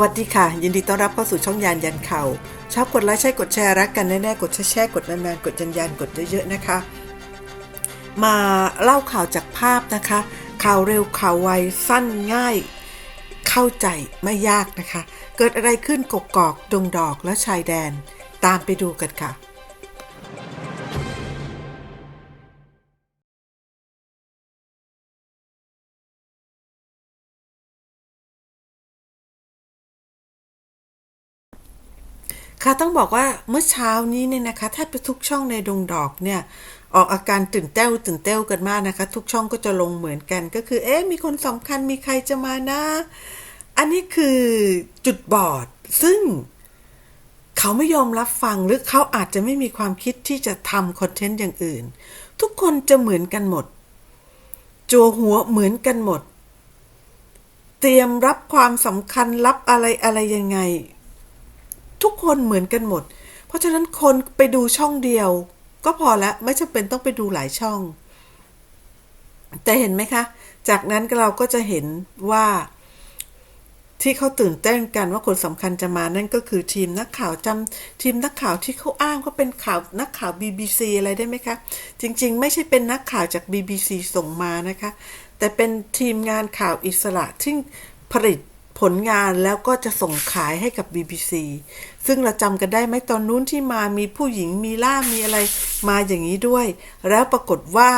วัสดีค่ะ ยินดีต้อนรับเข้าสู่ช่องยานยันเขาชอบกดไลค์ใช่กดแชร์รักกันแน่ๆกดแชร์แชร์กดนานๆกดยันยันกดเยอะๆนะคะ มาเล่าข่าวจากภาพนะคะ ข่าวเร็วข่าวไวสั้นง่าย เข้าใจไม่ยากนะคะ เกิดอะไรขึ้นกกอกดงดอกและชายแดน ตามไปดูกันค่ะ ค่ะต้องบอกว่าเมื่อเช้านี้เนี่ยนะคะแทบจะทุกช่องในดงดอกเนี่ยออกอาการตื่นเต้วตื่นเต้วกันมากนะคะ ทุกช่องก็จะลงเหมือนกัน ก็คือเอ๊ะมีคนสำคัญมีใครจะมานะ อันนี้คือจุดบอด ซึ่งเขาไม่ยอมรับฟังหรือเขาอาจจะไม่มีความคิดที่จะทำคอนเทนต์อย่างอื่น ทุกคนจะเหมือนกันหมด จัวหัวเหมือนกันหมด เตรียมรับความสำคัญรับอะไรอะไรยังไง ทุกคนเหมือนกันหมด เพราะฉะนั้นคนไปดูช่องเดียว ก็พอละไม่จำเป็นต้องไปดูหลายช่อง แต่เห็นไหมคะ จากนั้นเราก็จะเห็นว่าที่เขาตื่นเต้นกันว่าคนสำคัญจะมานั่นก็คือทีมนักข่าวจำทีมนักข่าวที่เขาอ้างว่าเป็นข่าวนักข่าว BBC อะไรได้ไหมคะ จริงๆ ไม่ใช่เป็นนักข่าวจาก BBC ส่งมานะคะ แต่เป็นทีมงานข่าวอิสระที่ผลิต ผลงานแล้วก็จะส่งขายให้กับ BBC ซึ่งเราจำกันได้ไหมตอนนู้นที่มามีผู้หญิงมีล่ามีอะไรมาอย่างนี้ด้วย แล้วปรากฏว่า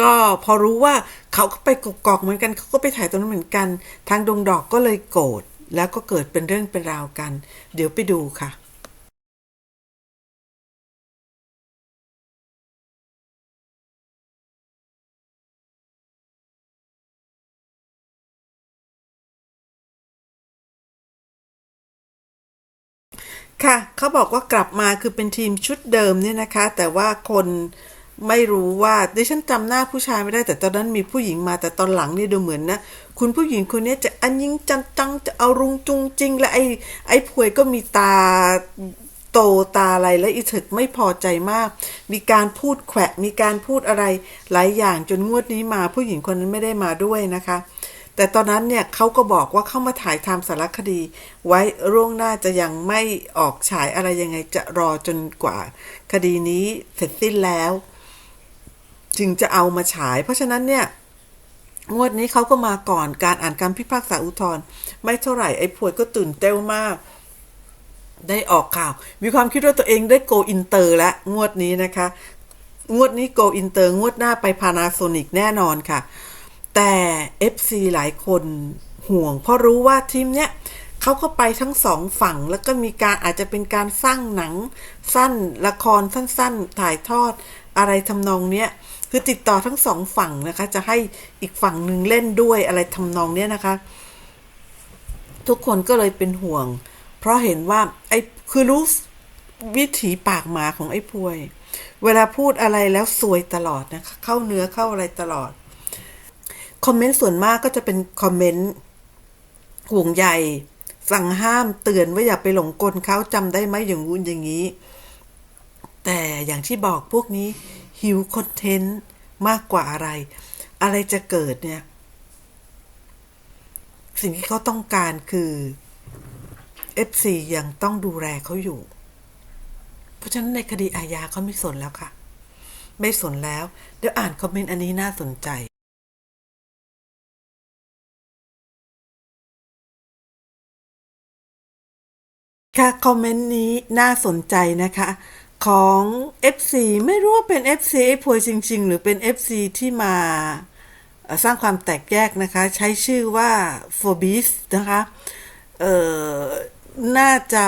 ก็พอรู้ว่าเขาก็ไปกกอกเหมือนกันเขาก็ไปถ่ายตรงนั้นเหมือนกัน ทางดงดอกก็เลยโกรธแล้วก็เกิดเป็นเรื่องเป็นราวกัน เดี๋ยวไปดูค่ะ เขาบอกว่ากลับมาคือเป็นทีมชุดเดิมเนี่ยนะคะ แต่ว่าคนไม่รู้ว่าดิฉันจำหน้าผู้ชายไม่ได้แต่ตอนนั้นมีผู้หญิงมาแต่ตอนหลังนี่ดูเหมือนนะ คุณผู้หญิงคนนี้จะอันยิ่งจังจังจะเอารุงจุงจริง และไอ้ไอ้พวยก็มีตาโตตาอะไรและอีถึกไม่พอใจมาก มีการพูดแขวะมีการพูดอะไรหลายอย่างจนงวดนี้มาผู้หญิงคนนั้นไม่ได้มาด้วยนะคะ แต่ตอนนั้นเนี่ยเขาก็บอกว่าเข้ามาถ่ายทำสารคดี ไว้ร่วงหน้าจะยังไม่ออกฉายอะไรยังไงจะรอจนกว่า คดีนี้เสร็จสิ้นแล้ว จึงจะเอามาฉาย เพราะฉะนั้นเนี่ยงวดนี้เขาก็มาก่อนการอ่านคำพิพากษาอุทธรณ์ไม่เท่าไหร่ไอ้พวยก็ตื่นเต้นมาก ได้ออกข่าว มีความคิดว่าตัวเองได้โกอินเตอร์แล้วงวดนี้นะคะ งวดนี้โกอินเตอร์งวดหน้าไปพานาโซนิกแน่นอนค่ะ แต่ FC หลายคนห่วง เพราะรู้ว่าทีมเนี้ยเขาก็ไปทั้งสองฝั่ง แล้วก็มีการอาจจะเป็นการสร้างหนังสั้นละครสั้น ๆ ถ่ายทอดอะไรทำนองเนี้ยคือติดต่อทั้งสองฝั่งนะคะ จะให้อีกฝั่งหนึ่งเล่นด้วยอะไรทำนองเนี้ยนะคะ ทุกคนก็เลยเป็นห่วง เพราะเห็นว่าไอ้คือรู้วิถีปากหมาของไอ้พวย เวลาพูดอะไรแล้วซวยตลอดนะคะเข้าเนื้อเข้าอะไรตลอด คอมเมนต์ส่วนมากก็จะเป็นคอมเมนต์ห่วงใยสั่งห้ามเตือนว่าอย่าไปหลงกลเขาจำได้ไหมอย่างงู้นอย่างนี้ แต่อย่างที่บอกพวกนี้หิวคอนเทนต์มากกว่าอะไร อะไรจะเกิดเนี่ย สิ่งที่เขาต้องการคือ FC ยังต้องดูแลเขาอยู่ เพราะฉะนั้นในคดีอาญาเขาไม่สนแล้วค่ะ ไม่สนแล้ว เดี๋ยวอ่านคอมเมนต์อันนี้น่าสนใจ ค่ะ คอมเมนต์นี้น่าสนใจนะคะ ของ FC ไม่รู้ว่าเป็น FC ไอ้พวยจริง ๆ หรือเป็น FC ที่มาสร้างความแตกแยกนะคะ ใช้ชื่อว่า f o b i s นะคะ เอ่อ น่าจะ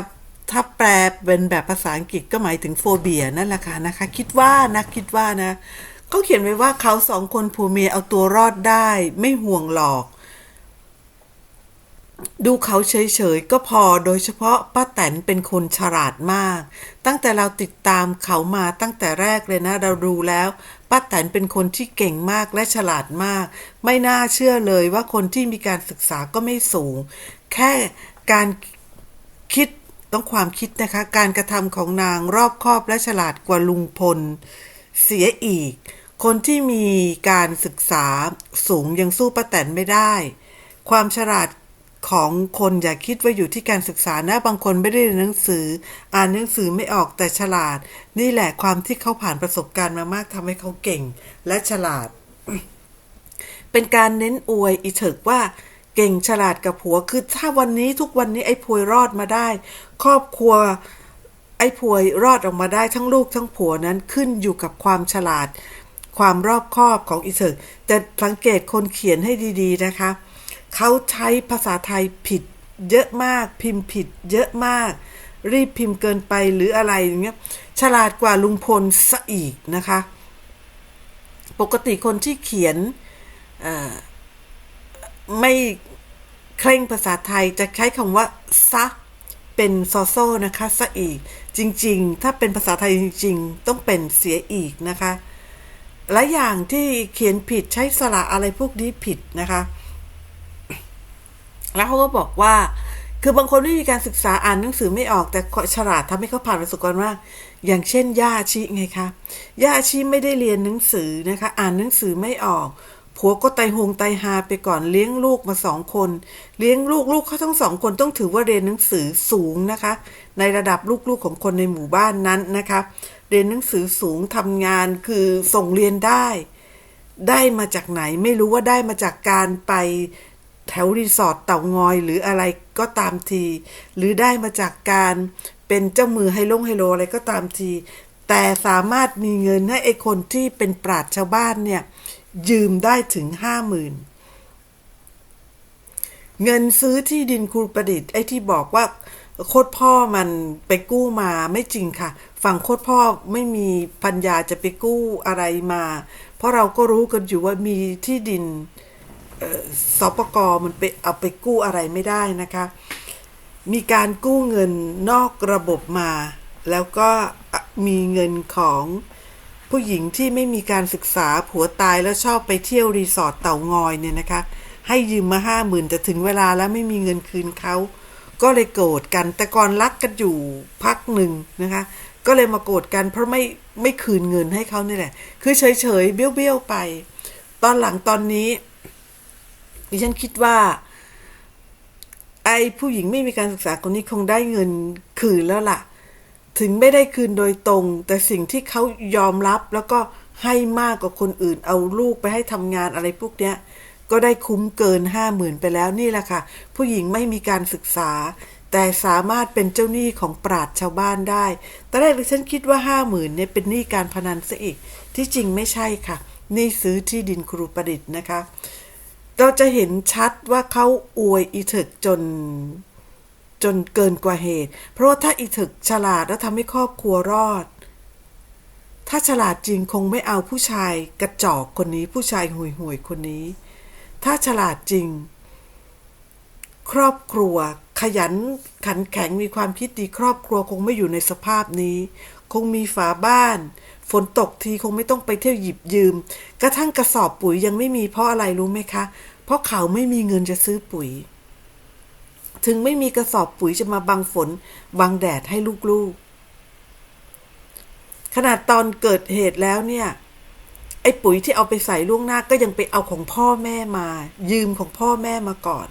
ถ้าแปลเป็นแบบภาษาอังกฤษก็หมายถึงโฟเบียนั่นแหละค่ะนะคะ คิดว่านะคิดว่านะเขาเขียนไว้ว่าเขาสองคนผัวเมียเอาตัวรอดได้ ไม่ห่วงหรอก ดูเขาเฉยๆ ก็พอโดยเฉพาะป้าแตนเป็นคนฉลาดมาก ตั้งแต่เราติดตามเขามาตั้งแต่แรกเลยนะ เราดูแล้วป้าแตนเป็นคนที่เก่งมากและฉลาดมาก ไม่น่าเชื่อเลยว่าคนที่มีการศึกษาก็ไม่สูง แค่การคิดต้องความคิดนะคะ การกระทำของนางรอบคอบและฉลาดกว่าลุงพล เสียอีก คนที่มีการศึกษาสูงยังสู้ป้าแตนไม่ได้ ความฉลาด ของคนอย่าคิดว่าอยู่ที่การศึกษานะบางคนไม่ได้เรียนหนังสือ อ่านหนังสือไม่ออกแต่ฉลาด นี่แหละความที่เขาผ่านประสบการณ์มามากทำให้เขาเก่ง และฉลาด เป็นการเน้นอวยอีเถิกว่าเก่งฉลาดกับผัวคือถ้าวันนี้ทุกวันนี้ไอ้พวยรอดมาได้ ครอบครัวไอ้พวยรอดออกมาได้ทั้งลูกทั้งผัวนั้นขึ้นอยู่กับความฉลาด ความรอบคอบของอีเถิกแต่สังเกตคนเขียนให้ดี ๆ นะคะ เขาใช้ภาษาไทยผิด เยอะมาก พิมพ์ผิด เยอะมาก รีบพิมพ์เกินไปหรืออะไรอย่างเงี้ยฉลาดกว่าลุงพลซะอีกนะคะ ปกติคนที่เขียนไม่เคร่งภาษาไทยจะใช้คำว่าซะเป็นซอโซนะคะซะอีก จริง ๆ ถ้าเป็นภาษาไทยจริง ๆ ต้องเป็นเสียอีกนะคะ และอย่างที่เขียนผิดใช้สระอะไรพวกนี้ผิดนะคะ แล้วเขาก็บอกว่า คือบางคนไม่มีการศึกษาอ่านหนังสือไม่ออกแต่ฉลาดทำให้เขาผ่านประสบการณ์ว่าอย่างเช่นย่าอาชีไงคะย่าอาชีไม่ได้เรียนหนังสือนะคะ อ่านหนังสือไม่ออกผัวก็ไตหงไตหาไปก่อนเลี้ยงลูกมาสองคน เลี้ยงลูกลูกเขาทั้งสองคนต้องถือว่าเรียนหนังสือสูงนะคะ ในระดับลูกๆของคนในหมู่บ้านนั้นนะคะ เรียนหนังสือสูงทำงานคือส่งเรียนได้ ได้มาจากไหนไม่รู้ว่าได้มาจากการไป แถวรีสอร์ทเต่างอยหรืออะไรก็ตามที หรือได้มาจากการเป็นเจ้ามือไฮลงไฮโลอะไรก็ตามที แต่สามารถมีเงินให้ไอ้คนที่เป็นปราชญ์ชาวบ้านเนี่ย ยืมได้ถึงห้าหมื่นเงินซื้อที่ดินครูประดิษฐ์ไอ้ที่บอกว่าโคตรพ่อมันไปกู้มาไม่จริงค่ะ ฝั่งโคตรพ่อไม่มีปัญญาจะไปกู้อะไรมา เพราะเราก็รู้กันอยู่ว่ามีที่ดิน สปกมันไปเอาไปกู้อะไรไม่ได้นะคะ มีการกู้เงินนอกระบบมา แล้วก็มีเงินของผู้หญิงที่ไม่มีการศึกษาผัวตายแล้วชอบไปเที่ยวรีสอร์ทเต่างอยเนี่ยนะคะ ให้ยืมมาห้าหมื่นแต่ถึงเวลาแล้วไม่มีเงินคืนเขาก็เลยโกรธกันแต่ก่อนรักกันอยู่พักหนึ่งนะคะ ก็เลยมาโกรธกันเพราะไม่ไม่คืนเงินให้เขานี่แหละ คือเฉยเฉยเบี้ยวเบี้ยวไป ตอนหลังตอนนี้ ดิฉันคิดว่า ไอ้ผู้หญิงไม่มีการศึกษาคนนี้คงได้เงินคืนแล้วล่ะ ถึงไม่ได้คืนโดยตรง แต่สิ่งที่เขายอมรับแล้วก็ให้มากกว่าคนอื่น เอาลูกไปให้ทำงานอะไรพวกเนี้ย ก็ได้คุ้มเกินห้าหมื่นไปแล้วนี่แหละค่ะ ผู้หญิงไม่มีการศึกษา แต่สามารถเป็นเจ้าหนี้ของปราดชาวบ้านได้แต่แรกฉันคิดว่าห้าหมื่นเนี่ยเป็นหนี้การพนันซะอีก ที่จริงไม่ใช่ค่ะ นี่ซื้อที่ดินครูประดิษฐ์นะคะ เราจะเห็นชัดว่าเขาอวยอีถึกจน จนเกินกว่าเหตุ เพราะว่าถ้าอีถึกฉลาดแล้วทำให้ครอบครัวรอด ถ้าฉลาดจริงคงไม่เอาผู้ชายกระจอกคนนี้ ผู้ชายห่วยห่วยคนนี้ ถ้าฉลาดจริง ครอบครัว ขยันขันแข็งมีความคิดดี ครอบครัวคงไม่อยู่ในสภาพนี้ คงมีฝาบ้าน ฝนตกทีคงไม่ต้องไปเที่ยวหยิบยืม กระทั่งกระสอบปุ๋ยยังไม่มีเพราะอะไรรู้ไหมคะ เพราะเขาไม่มีเงินจะซื้อปุ๋ย ถึงไม่มีกระสอบปุ๋ยจะมาบังฝน บังแดดให้ลูกๆ ขนาดตอนเกิดเหตุแล้วเนี่ย ไอ้ปุ๋ยที่เอาไปใส่ล่วงหน้าก็ยังไปเอาของพ่อแม่มา ยืมของพ่อแม่มาก่อน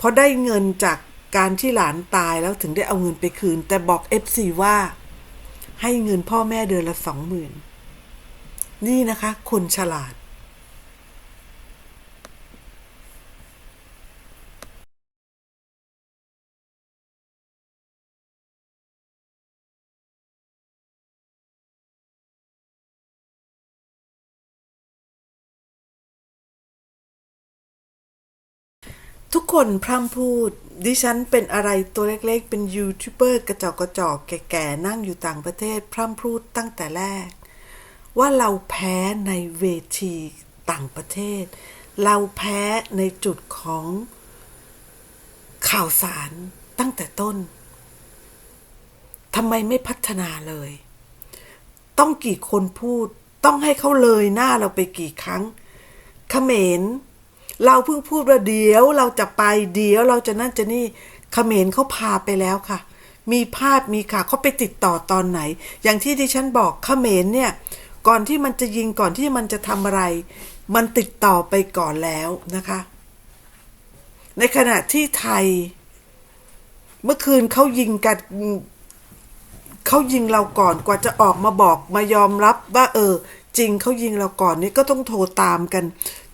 พอได้เงินจากการที่หลานตายแล้วถึงได้เอาเงินไปคืน แต่บอกเอฟซีว่า ให้เงินพ่อแม่เดือนละสองหมื่นนี่นะคะ คนฉลาด ทุกคนพร่ำพูด ดิฉันเป็นอะไรตัวเล็กๆ เป็นยูทูบเบอร์กระจอกกระจอกแก่ๆ นั่งอยู่ต่างประเทศ พร่ำพูดตั้งแต่แรก ว่าเราแพ้ในเวทีต่างประเทศ เราแพ้ในจุดของข่าวสารตั้งแต่ต้นทำไมไม่พัฒนาเลย ต้องกี่คนพูด ต้องให้เขาเลยหน้าเราไปกี่ครั้งเขมร เราเพิ่งพูดว่าเดี๋ยวเราจะไปเดี๋ยวเราจะนั่นจะนี่เขมรเขาพาไปแล้วค่ะ มีภาพมีค่ะเขาไปติดต่อตอนไหน อย่างที่ดิฉันบอกเขมรเนี่ย ก่อนที่มันจะยิงก่อนที่มันจะทำอะไร มันติดต่อไปก่อนแล้วนะคะ ในขณะที่ไทย เมื่อคืนเขายิงกันเขายิงเราก่อนกว่าจะออกมาบอกมายอมรับว่า เออ จริงเขายิงเราก่อนนี่ก็ต้องโทรตามกัน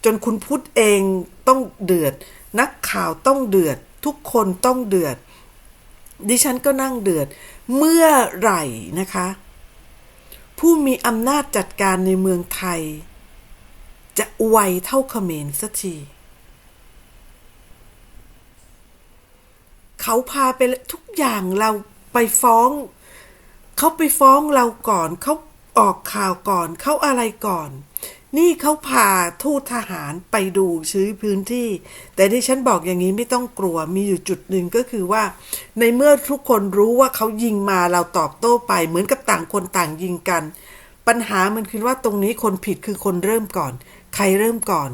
จนคุณพุทธเองต้องเดือด นักข่าวต้องเดือด ทุกคนต้องเดือด ดิฉันก็นั่งเดือด เมื่อไหร่นะคะ ผู้มีอำนาจจัดการในเมืองไทย จะไวเท่าเขมรสักทีเขาพาไปทุกอย่างเราไปฟ้อง เขาไปฟ้องเราก่อน เขาออกข่าวก่อน เขาอะไรก่อน นี่เขาพาทูตทหารไปดูชื้อพื้นที่ แต่ที่ฉันบอกอย่างนี้ไม่ต้องกลัวมีอยู่จุดหนึ่งก็คือว่า ในเมื่อทุกคนรู้ว่าเขายิงมาเราตอบโต้ไป เหมือนกับต่างคนต่างยิงกัน ปัญหามันคือว่าตรงนี้คนผิดคือคนเริ่มก่อน ใครเริ่มก่อน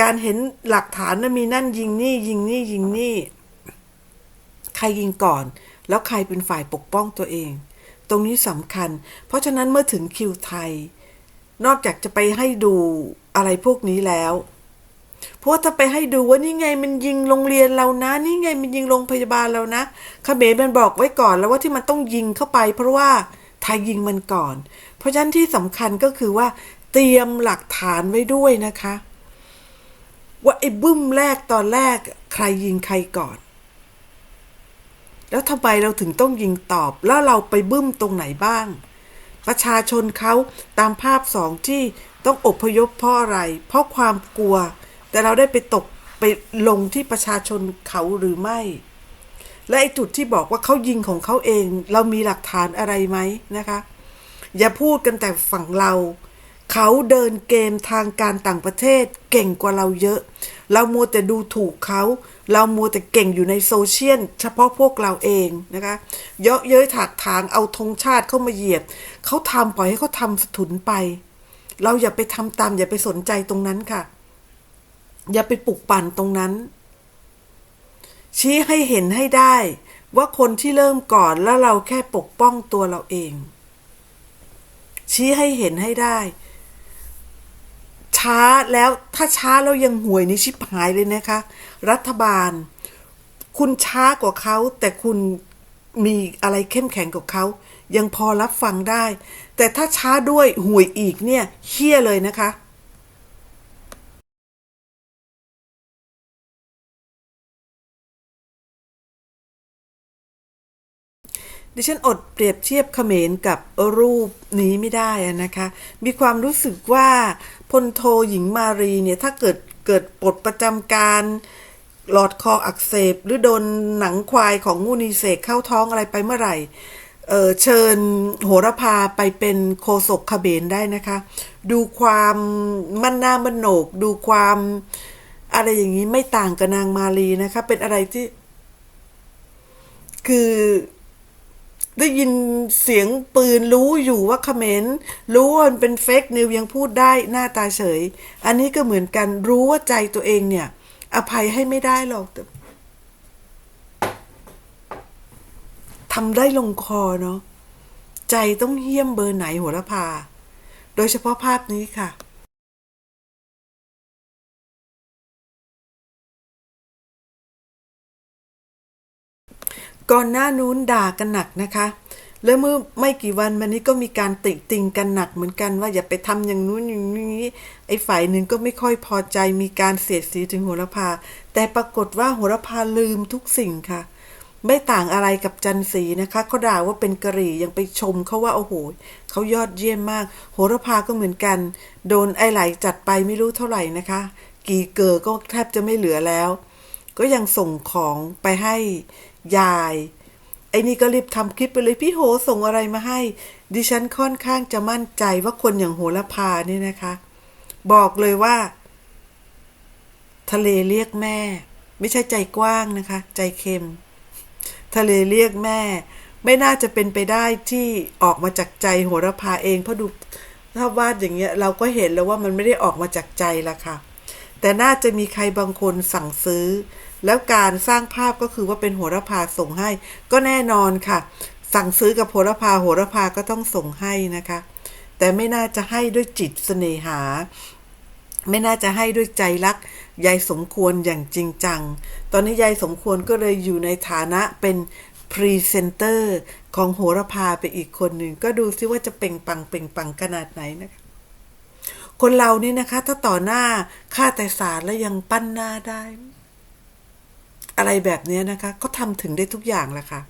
การเห็นหลักฐานนะมีนั่นยิงนี่ยิงนี่ยิงนี่ ใครยิงก่อน แล้วใครเป็นฝ่ายปกป้องตัวเอง ตรงนี้สำคัญ เพราะฉะนั้นเมื่อถึงคิวไทย นอกจากจะไปให้ดูอะไรพวกนี้แล้ว เพราะว่าถ้าไปให้ดูว่านี่ไงมันยิงโรงเรียนเรานะ นี่ไงมันยิงโรงพยาบาลเรานะเขมรมันบอกไว้ก่อนแล้วว่าที่มันต้องยิงเข้าไป เพราะว่าไทยยิงมันก่อน เพราะฉะนั้นที่สำคัญก็คือว่า เตรียมหลักฐานไว้ด้วยนะคะ ว่าไอ้บึ้มแรกตอนแรกใครยิงใครก่อนแล้วทำไมเราถึงต้องยิงตอบ แล้วเราไปบึ้มตรงไหนบ้าง ประชาชนเขาตามภาพสองที่ต้องอพยพเพราะอะไร เพราะความกลัว แต่เราได้ไปตกไปลงที่ประชาชนเขาหรือไม่ และไอ้จุดที่บอกว่าเขายิงของเขาเอง เรามีหลักฐานอะไรไหมนะคะ อย่าพูดกันแต่ฝั่งเรา เขาเดินเกมทางการต่างประเทศเก่งกว่าเราเยอะเรามัวแต่ดูถูกเขา เรามัวแต่เก่งอยู่ในโซเชียลเฉพาะพวกเราเองนะคะเยาะเย้ยถากถางเอาธงชาติเข้ามาเหยียบเขาทำปล่อยให้เขาทำสถุนไป เราอย่าไปทำตาม อย่าไปสนใจตรงนั้นค่ะ อย่าไปปลุกปั่นตรงนั้น ชี้ให้เห็นให้ได้ ว่าคนที่เริ่มก่อนแล้วเราแค่ปกป้องตัวเราเอง ชี้ให้เห็นให้ได้ ช้าแล้วถ้าช้าแล้วยังห่วยนี่ชิบหายเลยนะคะ รัฐบาล คุณช้ากว่าเขาแต่คุณมีอะไรเข้มแข็งกว่าเขายังพอรับฟังได้ แต่ถ้าช้าด้วยห่วยอีกเนี่ยเฮี้ยเลยนะคะ ดิฉันอดเปรียบเทียบเขมรกับรูปนี้ไม่ได้นะคะ มีความรู้สึกว่าพลโทหญิงมารีเนี่ย ถ้าเกิดเกิดปลดประจำการหลอดคออักเสบ หรือโดนหนังควายของงูนีเสกเข้าท้องอะไรไปเมื่อไหร่เเชิญโหระพาไปเป็นโคศกขเบนได้นะคะ ดูความมั่นหน้ามันโหนก ดูความอะไรอย่างนี้ไม่ต่างกับนางมารีนะคะ เป็นอะไรที่ คือ ได้ยินเสียงปืนรู้อยู่ว่าเขมรรู้ว่ามันเป็นเฟกนิวยังพูดได้หน้าตาเฉย อันนี้ก็เหมือนกันรู้ว่าใจตัวเองเนี่ย อภัยให้ไม่ได้หรอกแต่ทำได้ลงคอเนาะใจต้องเยี่ยมเบอร์ไหนโหระพา โดยเฉพาะภาพนี้ค่ะ ก่อนหน้านู้นด่ากันหนักนะคะ แล้วเมื่อไม่กี่วันมานี้ก็มีการติติงกันหนักเหมือนกันว่าอย่าไปทำอย่างนู้นอย่างนี้ ไอ้ฝ่ายหนึ่งก็ไม่ค่อยพอใจมีการเสียดสีถึงโหระพา แต่ปรากฏว่าโหระพาลืมทุกสิ่งค่ะ ไม่ต่างอะไรกับจันสีนะคะเขาด่าว่าเป็นกะหรี่ยังไปชมเขาว่าโอ้โหเขายอดเยี่ยมมาก โหระพาก็เหมือนกัน โดนไอ้ไหลจัดไปไม่รู้เท่าไหร่นะคะ กี่เกอก็แทบจะไม่เหลือแล้ว ก็ยังส่งของไปให้ ยาย ไอ้นี่ก็รีบทำคลิปไปเลยพี่โหส่งอะไรมาให้ ดิฉันค่อนข้างจะมั่นใจว่าคนอย่างโหระพานี่นะคะ บอกเลยว่า ทะเลเรียกแม่ ไม่ใช่ใจกว้างนะคะ ใจเค็ม ทะเลเรียกแม่ ไม่น่าจะเป็นไปได้ที่ออกมาจากใจโหระพาเองเพราะดูถ้าวาดอย่างเงี้ยเราก็เห็นแล้วว่ามันไม่ได้ออกมาจากใจละค่ะ แต่น่าจะมีใครบางคนสั่งซื้อ แล้วการสร้างภาพก็คือว่าเป็นโหระพาส่งให้ ก็แน่นอนค่ะ สั่งซื้อกับโหระพาโหระพาก็ต้องส่งให้นะคะ แต่ไม่น่าจะให้ด้วยจิตเสน่หา ไม่น่าจะให้ด้วยใจรักยายสมควรอย่างจริงจัง ตอนนี้ยายสมควรก็เลยอยู่ในฐานะเป็นพรีเซนเตอร์ของโหระพาไปอีกคนหนึ่ง ก็ดูซิว่าจะเป่งปังเป่งปังขนาดไหนนะคะ คนเรานี่นะคะ ถ้าต่อหน้าฆ่าแต่สารแล้วยังปั้นหน้าได้ อะไรแบบนี้นะคะ ก็ทำถึงได้ทุกอย่างแหละค่ะ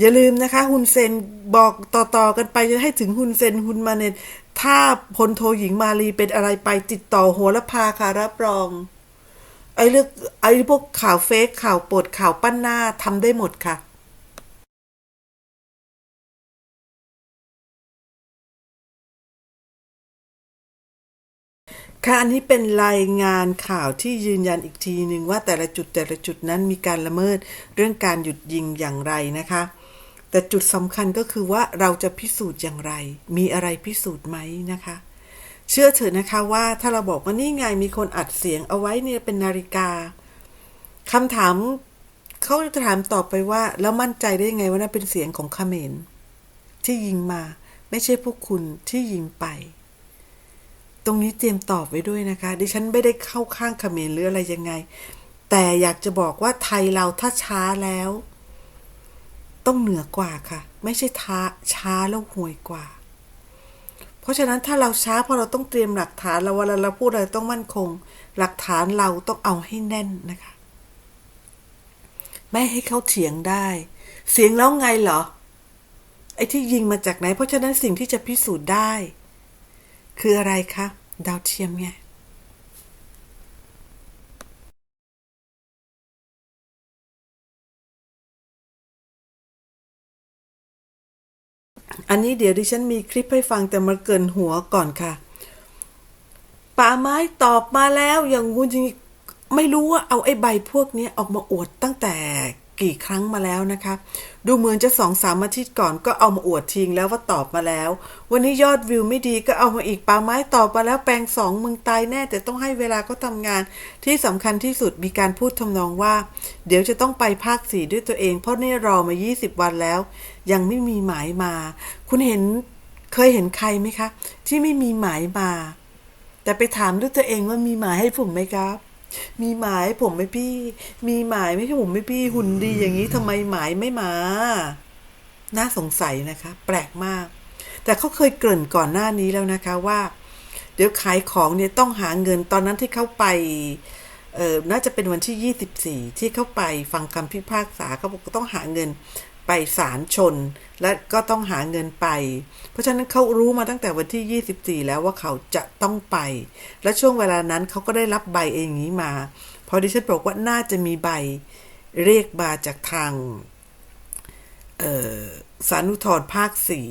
อย่าลืมนะคะฮุนเซนบอกต่อๆกันไปจะให้ถึงฮุนเซนฮุนมาเนตถ้าพลโทหญิงมาลีเป็นอะไรไปติดต่อโหระพาค่ะรับรอง ไอ้เรื่องไอ้พวกข่าวเฟกข่าวปดข่าวปั้นหน้าทำได้หมดค่ะ ค่ะอันนี้เป็นรายงานข่าวที่ยืนยันอีกทีหนึ่งว่าแต่ละจุดแต่ละจุดนั้นมีการละเมิดเรื่องการหยุดยิงอย่างไรนะคะ แต่จุดสำคัญก็คือว่าเราจะพิสูจน์อย่างไร มีอะไรพิสูจน์ไหมนะคะ เชื่อเถอะนะคะว่าถ้าเราบอกว่านี่ไงมีคนอัดเสียงเอาไว้เนี่ยเป็นนาฬิกาคำถามเขาจะถามต่อไปว่า แล้วมั่นใจได้ยังไงว่านั่นเป็นเสียงของเขมรที่ยิงมา ไม่ใช่พวกคุณที่ยิงไป ตรงนี้เตรียมตอบไว้ด้วยนะคะ ดิฉันไม่ได้เข้าข้างเขมรหรืออะไรยังไง แต่อยากจะบอกว่าไทยเราถ้าช้าแล้ว ต้องเหนือกว่าค่ะ ไม่ใช่ท้าช้าแล้วห่วยกว่า เพราะฉะนั้นถ้าเราช้าเพราะเราต้องเตรียมหลักฐานเราเวลาเราพูดอะไรต้องมั่นคง หลักฐานเราต้องเอาให้แน่นนะคะ ไม่ให้เขาเถียงได้ เสียงแล้วไงเหรอไอ้ที่ยิงมาจากไหน เพราะฉะนั้นสิ่งที่จะพิสูจน์ได้ คืออะไรคะ ดาวเทียมไงอันนี้เดี๋ยวดิฉันมีคลิปให้ฟังแต่มาเกินหัวก่อนค่ะ ป่าไม้ตอบมาแล้วอย่างงูจริงไม่รู้ว่าเอาไอ้ใบพวกนี้ออกมาอวดตั้งแต่ กี่ครั้งมาแล้วนะคะ ดูเหมือนจะสองสามอาทิตย์ก่อนก็เอามาอวดทิ้งแล้วว่าตอบมาแล้ว วันนี้ยอดวิวไม่ดีก็เอามาอีกป่าไม้ตอบมาแล้วแปลงสองมึงตายแน่แต่ต้องให้เวลาเขาทำงาน ที่สำคัญที่สุดมีการพูดทำนองว่า เดี๋ยวจะต้องไปภาคสี่ด้วยตัวเอง เพราะนี่รอมา 20 วันแล้ว ยังไม่มีหมายมา คุณเห็นเคยเห็นใครไหมคะ ที่ไม่มีหมายมา แต่ไปถามด้วยตัวเองว่ามีหมายให้ผมไหมครับ มีหมายผมไหมพี่ มีหมายไม่ให้ผมไหมพี่หุ่นดีอย่างนี้ทำไมหมายไม่มา น่าสงสัยนะคะ แปลกมาก แต่เขาเคยเกริ่นก่อนหน้านี้แล้วนะคะว่า เดี๋ยวขายของเนี่ยต้องหาเงินตอนนั้นที่เขาไปเออน่าจะเป็นวันที่ 24 ที่เขาไปฟังคำพิพากษาเขาบอกต้องหาเงิน ไปศาลชน และก็ต้องหาเงินไป เพราะฉะนั้นเขารู้มาตั้งแต่วันที่ 24 แล้วว่าเขาจะต้องไป และช่วงเวลานั้นเขาก็ได้รับใบเองนี้มา พอดิฉันบอกว่าน่าจะมีใบเรียกมาจากทางสารุทธรภาคสี่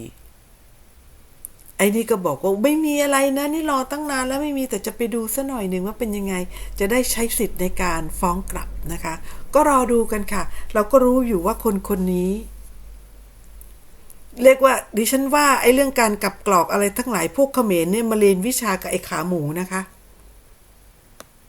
อ้นี่ก็บอกว่าไม่มีอะไรนะนี่รอตั้งนานแล้วไม่มีแต่จะไปดูซะหน่อยหนึ่งว่าเป็นยังไง จะได้ใช้สิทธิ์ในการฟ้องกลับนะคะ ก็รอดูกันค่ะ เราก็รู้อยู่ว่าคนคนนี้ เรียกว่าดิฉันว่าไอ้เรื่องการกลับกรอกอะไรทั้งหลายพวกเขมรเนี่ยมาเรียนวิชากับไอ้ขาหมูนะคะ